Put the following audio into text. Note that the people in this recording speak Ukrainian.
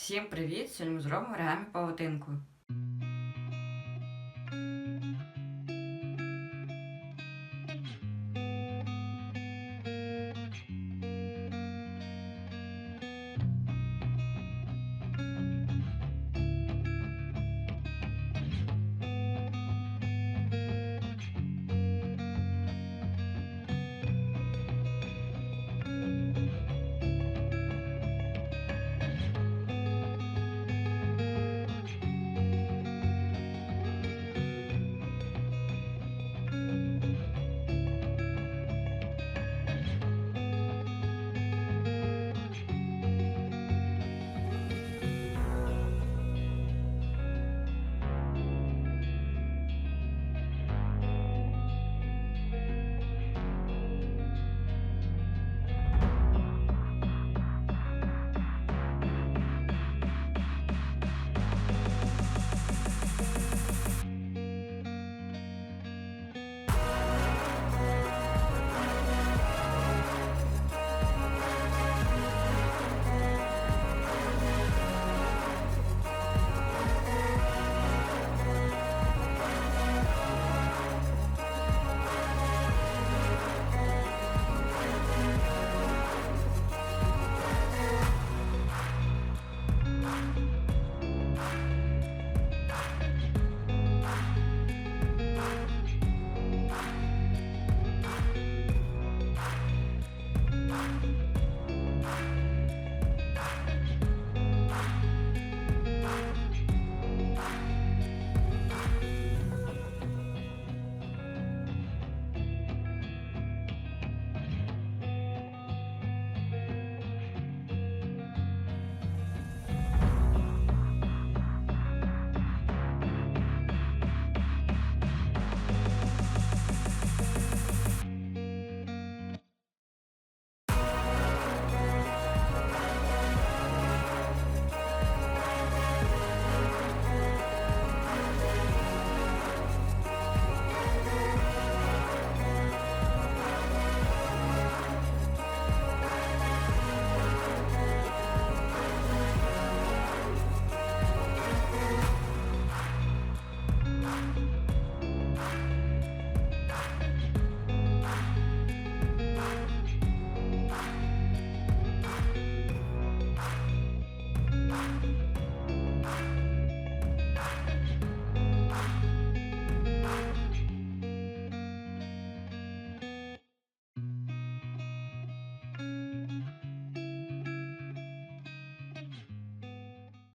Всім привіт! Сьогодні ми зробимо оригамі павутинку.